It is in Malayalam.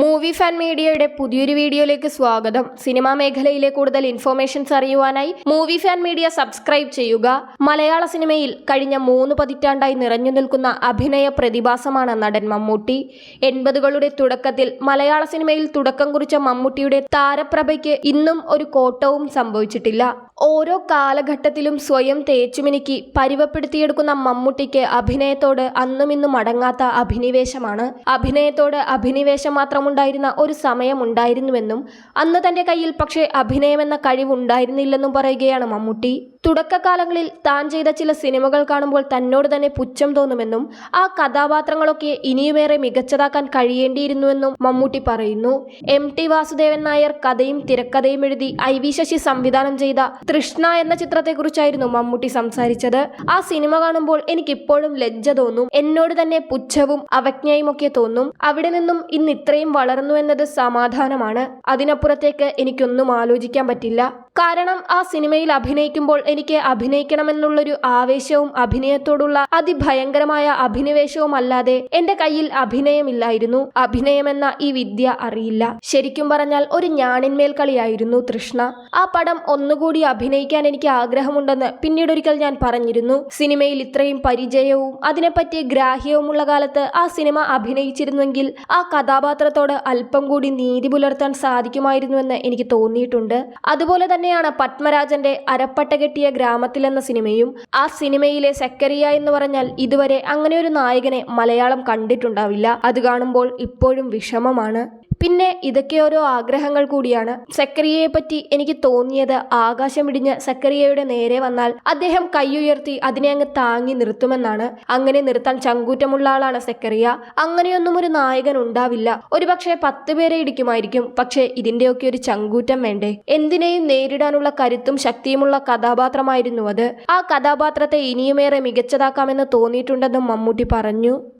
മൂവി ഫാൻ മീഡിയയുടെ പുതിയൊരു വീഡിയോയിലേക്ക് സ്വാഗതം. സിനിമാ മേഖലയിലെ കൂടുതൽ ഇൻഫോർമേഷൻസ് അറിയുവാനായി മൂവി ഫാൻ മീഡിയ സബ്സ്ക്രൈബ് ചെയ്യുക. മലയാള സിനിമയിൽ കഴിഞ്ഞ മൂന്ന് പതിറ്റാണ്ടായി നിറഞ്ഞു നിൽക്കുന്ന അഭിനയ പ്രതിഭാസമാണ് നടൻ മമ്മൂട്ടി. എൺപതുകളുടെ തുടക്കത്തിൽ മലയാള സിനിമയിൽ തുടക്കം കുറിച്ച മമ്മൂട്ടിയുടെ താരപ്രഭയ്ക്ക് ഇന്നും ഒരു കോട്ടവും സംഭവിച്ചിട്ടില്ല. ഓരോ കാലഘട്ടത്തിലും സ്വയം തേച്ചുമിനുക്കി പരിവപ്പെടുത്തിയെടുക്കുന്ന മമ്മൂട്ടിക്ക് അഭിനയത്തോട് അന്നും ഇന്നും അടങ്ങാത്ത അഭിനിവേശമാണ്. അഭിനയത്തോട് അഭിനിവേശം മാത്രമുണ്ടായിരുന്ന ഒരു സമയമുണ്ടായിരുന്നുവെന്നും അന്ന് തന്റെ കയ്യിൽ പക്ഷേ അഭിനയമെന്ന കഴിവുണ്ടായിരുന്നില്ലെന്നും പറയുകയാണ് മമ്മൂട്ടി. തുടക്കകാലങ്ങളിൽ താൻ ചെയ്ത ചില സിനിമകൾ കാണുമ്പോൾ തന്നോട് തന്നെ പുച്ഛം തോന്നുമെന്നും ആ കഥാപാത്രങ്ങളൊക്കെ ഇനിയുമേറെ മികച്ചതാക്കാൻ കഴിയേണ്ടിയിരുന്നുവെന്നും മമ്മൂട്ടി പറയുന്നു. എം ടി വാസുദേവൻ നായർ കഥയും തിരക്കഥയും എഴുതി ഐ വി ശശി സംവിധാനം ചെയ്ത തൃഷ്ണ എന്ന ചിത്രത്തെക്കുറിച്ചായിരുന്നു മമ്മൂട്ടി സംസാരിച്ചത്. ആ സിനിമ കാണുമ്പോൾ എനിക്കിപ്പോഴും ലജ്ജ തോന്നും എന്നോട് തന്നെ പുച്ഛവും അവജ്ഞയും ഒക്കെ തോന്നും. അവിടെ നിന്നും ഇന്ന് ഇത്രയും വളർന്നു എന്നത് സമാധാനമാണ്. അതിനപ്പുറത്തേക്ക് എനിക്കൊന്നും ആലോചിക്കാൻ പറ്റില്ല. കാരണം ആ സിനിമയിൽ അഭിനയിക്കുമ്പോൾ എനിക്ക് അഭിനയിക്കണമെന്നുള്ളൊരു ആവേശവും അഭിനയത്തോടുള്ള അതിഭയങ്കരമായ അഭിനിവേശവും അല്ലാതെ എന്റെ കയ്യിൽ അഭിനയമില്ലായിരുന്നു. അഭിനയമെന്ന ഈ വിദ്യ അറിയില്ല. ശരിക്കും പറഞ്ഞാൽ ഒരു ഞാണിന്മേൽ കളിയായിരുന്നു തൃഷ്ണ. ആ പടം ഒന്നുകൂടി അഭിനയിക്കാൻ എനിക്ക് ആഗ്രഹമുണ്ടെന്ന് പിന്നീടൊരിക്കൽ ഞാൻ പറഞ്ഞിരുന്നു. സിനിമയിൽ ഇത്രയും പരിചയവും അതിനെപ്പറ്റി ഗ്രാഹ്യവുമുള്ള കാലത്ത് ആ സിനിമ അഭിനയിച്ചിരുന്നെങ്കിൽ ആ കഥാപാത്രത്തോട് അല്പം കൂടി നീതി പുലർത്താൻ സാധിക്കുമായിരുന്നുവെന്ന് എനിക്ക് തോന്നിയിട്ടുണ്ട്. അതുപോലെ തന്നെയാണ് പത്മരാജന്റെ അരപ്പട്ട കെട്ടിയ ഗ്രാമത്തിലെന്ന സിനിമയും ആ സിനിമയിലെ സെക്കരിയ എന്ന് പറഞ്ഞാൽ ഇതുവരെ അങ്ങനെ ഒരു നായകനെ മലയാളം കണ്ടിട്ടുണ്ടാവില്ല. അത് കാണുമ്പോൾ ഇപ്പോഴും വിഷമമാണ്. പിന്നെ ഇതൊക്കെ ഓരോ ആഗ്രഹങ്ങൾ കൂടിയാണ്. സക്കറിയയെ പറ്റി എനിക്ക് തോന്നിയത് ആകാശം ഇടിഞ്ഞ് സക്കറിയയുടെ നേരെ വന്നാൽ അദ്ദേഹം കൈയുയർത്തി അതിനെ അങ്ങ് താങ്ങി നിർത്തുമെന്നാണ്. അങ്ങനെ നിർത്താൻ ചങ്കൂറ്റമുള്ള ആളാണ് സക്കറിയ. അങ്ങനെയൊന്നും ഒരു നായകൻ ഉണ്ടാവില്ല. ഒരുപക്ഷെ പത്ത് പേരെ ഇടിക്കുമായിരിക്കും. പക്ഷേ ഇതിന്റെയൊക്കെ ഒരു ചങ്കൂറ്റം വേണ്ടേ? എന്തിനേയും നേരിടാനുള്ള കരുത്തും ശക്തിയുമുള്ള കഥാപാത്രമായിരുന്നു അത്. ആ കഥാപാത്രത്തെ ഇനിയുമേറെ മികച്ചതാക്കാമെന്ന് തോന്നിയിട്ടുണ്ടെന്നും മമ്മൂട്ടി പറഞ്ഞു.